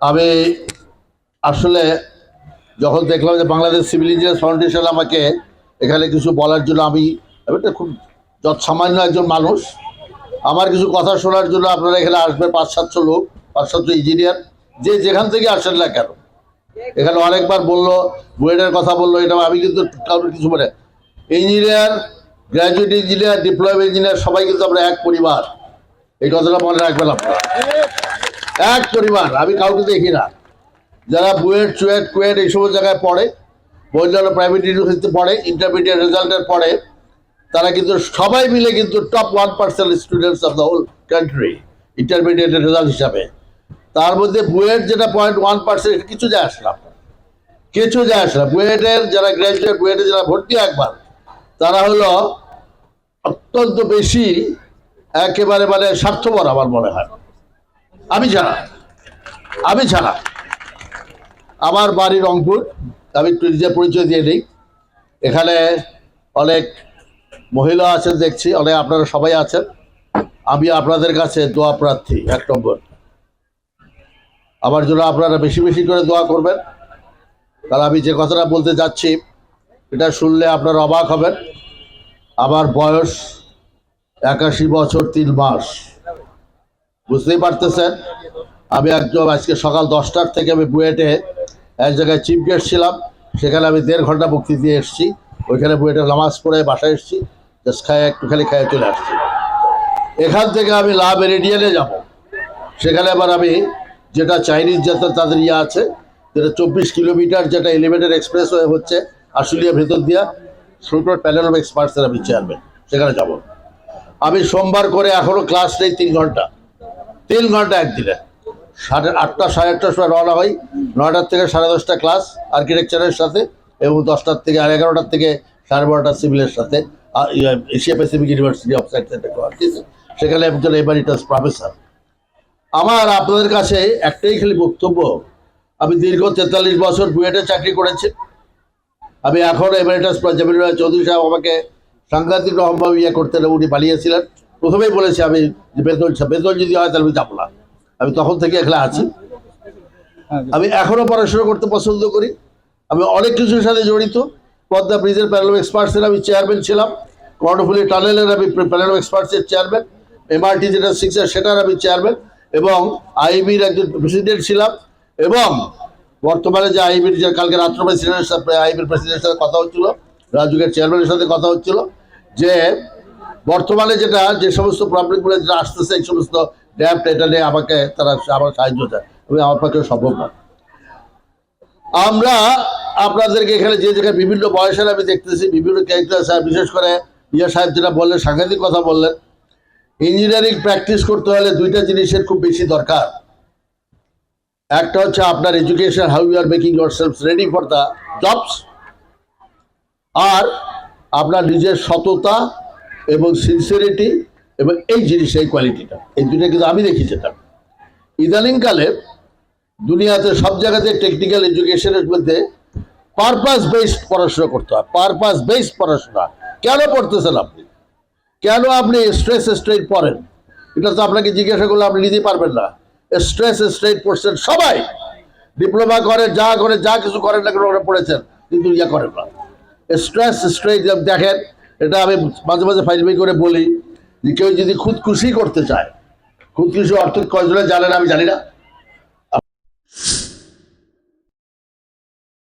আমি আসলে যখন দেখলাম যে বাংলাদেশ সিভিল ইঞ্জিনিয়ার্স ফাউন্ডেশন আমাকে এখানে কিছু বলার জন্য আমি একটা খুব যৎসামান্য একজন মানুষ। আমার কিছু কথা শোনার জন্য আপনারা এখানে আসবেন পাঁচ সাতশো লোক পাঁচ সাতশো ইঞ্জিনিয়ার যে যেখান থেকে আসেন না কেন। এখানে অনেকবার বলল, বুয়েটের কথা বলল, এটা আমি কিন্তু কারোর কিছু বলে engineer graduate engineer diploid engineer সবাই কিন্তু আমরা এক পরিবার। এই কথাটা মনে রাখবেন আপনারা। এক পরিমাণ আমি কাউকে দেখি না। যারা বুয়েট চুয়েট কুয়েট এইসব জায়গায় পড়ে, বৈদ্যালয়, প্রাইভেট ইউনিভার্সিটি পড়ে ইন্টারমিডিয়েট রেজাল্টের পড়ে তারা কিন্তু সবাই মিলে কিন্তু top one percent students of the whole country ইন্টারমিডিয়েটের result হিসাবে। তার মধ্যে বুয়েট যেটা পয়েন্ট ওয়ান পার্সেন্ট কিছু যায় আসলাম কিছু যায় আসলাম বুয়েটের যারা গ্র্যাজুয়েট বুয়েটে যারা ভর্তি একবার, তারা হলো অত্যন্ত বেশি, একেবারে মানে স্বার্থপর আমার মনে হয়। আমি ছাড়া আমি ছাড়া আমার বাড়ি রংপুর। আমি একটু নিজের পরিচয় দিয়ে দিই। এখানে অনেক মহিলা আছেন, দেখছি। অনেক আপনারা সবাই আছেন। আমি আপনাদের কাছে দোয়া প্রার্থী, এক নম্বর। আমার জন্য আপনারা বেশি বেশি করে দোয়া করবেন। কারণ আমি যে কথাটা বলতে যাচ্ছি, এটা শুনলে আপনারা অবাক হবেন। আমার বয়স একাশি বছর তিন মাস। বুঝতেই পারতেছেন। আমি একদম আজকে সকাল দশটার থেকে আমি বুয়েটে এক জায়গায় চিফ গেস্ট ছিলাম। সেখানে আমি দেড় ঘণ্টা মুক্তি দিয়ে এসেছি। ওইখানে বুয়েটে নামাজ পড়ে বাসায় এসেছি। জাস্ট খায়, একটুখানি খাইয়ে চলে আসছি। এখান থেকে আমি লাভ রেডিয়ালে যাব। সেখানে আবার আমি যেটা চাইনিজ যেটা তাদের ইয়ে আছে, যেটা চব্বিশ কিলোমিটার যেটা এলিভেটেড এক্সপ্রেস হয়ে হচ্ছে আশুলিয়া ভেতর দিয়া সুপার প্যানেল অফ এক্সপার্টসের আমি চেয়ারম্যান সেখানে যাব। আমি সোমবার করে এখনও ক্লাস নেই তিন ঘণ্টা। তিন ঘণ্টা একদিনে। সাড়ে আটটা সাড়ে আটটার সময় রওনা হই নয়টার থেকে সাড়ে দশটা ক্লাস আর্কিটেকচারের সাথে এবং দশটার থেকে আর এগারোটার থেকে সাড়ে বারোটা সিভিলের সাথে। ইয়ে, Asia Pacific University of Science and Technology সেখানে একজন এবারিটাস প্রফেসর। আমার আপনাদের কাছে একটাই খালি বক্তব্য আমি দীর্ঘ তেতাল্লিশ বছর বুয়েটে চাকরি করেছি। আমি এখন এমারিটাস জামিল চৌধুরী সাহেব আমাকে সাংঘাতিক রকমভাবে ইয়ে করতে উনি পালিয়েছিলেন। প্রথমেই বলেছি আমি বেতন বেতন যদি হয় তাহলে আমি যাব না। আমি তখন থেকে এখানে আছি। আমি এখনও পড়াশোনা করতে পছন্দ করি। আমি অনেক কিছুর সাথে জড়িত। পদ্মা ব্রিজের প্যানেল অফ এক্সপার্টসের আমি চেয়ারম্যান ছিলাম। কর্ণফুলি টানেলের আমি প্যানেল অফ এক্সপার্টসের চেয়ারম্যান এমআরটি যেটা সিক্সের সেটার আমি চেয়ারম্যান এবং আইবির একজন প্রেসিডেন্ট ছিলাম। এবং বর্তমানে যে আইবির যে কালকে রাত্র প্রেসিডেন্টের সাথে আইবির প্রেসিডেন্টের সাথে কথা হচ্ছিল রাজুকের চেয়ারম্যানের সাথে কথা হচ্ছিল যে বর্তমানে যেটা, যে সমস্ত প্রবলেমগুলো যেটা আসতেছে, এই সমস্ত ড্যাপ্ট এটা নিয়ে আমাকে তারা আমার সাহায্য চায়। আমি আমার পক্ষে সম্ভব না। আমরা আপনাদেরকে এখানে যে জায়গায় বিভিন্ন বয়সের আমি দেখতেছি, বিভিন্ন ক্যারেক্টার সাহেব বিশেষ করে ইয়া সাহেব যেটা বললেন, সাংঘাতিক কথা বললেন। ইঞ্জিনিয়ারিং প্র্যাকটিস করতে হলে দুইটা জিনিসের খুব বেশি দরকার। একটা হচ্ছে আপনার education how you are making yourself ready for the jobs আর আপনার নিজের সততা এবং সিনসিয়ারিটি এবং এই জিনিস এই কোয়ালিটিটা এই দুটো কিন্তু আমি দেখি যেটা। ইদানিংকালে দুনিয়াতে সব জায়গাতে টেকনিক্যাল এডুকেশনের মধ্যে পারপাস বেসড পড়াশোনা করতে হয়। পারপাস বেসড পড়াশোনা। কেন পড়তেছেন আপনি? কেন আপনি স্ট্রেস স্ট্রেট পড়েন? এটা তো আপনাকে জিজ্ঞাসা করলে আপনি নিতে পারবেন না। স্ট্রেস স্ট্রেট পড়ছেন সবাই। ডিপ্লোমা করে, যা করে, যা কিছু করেন না কেন ওরা পড়েছেন, কিন্তু ইয়া করেন না। স্ট্রেস স্ট্রেট দেখেন এটা আমি মাঝে মাঝে ফাইল করে বলি যে কেউ যদি খুদকুশি করতে চায়, খুদকুশি অর্থ কয়জনে জানে না আমি জানি না।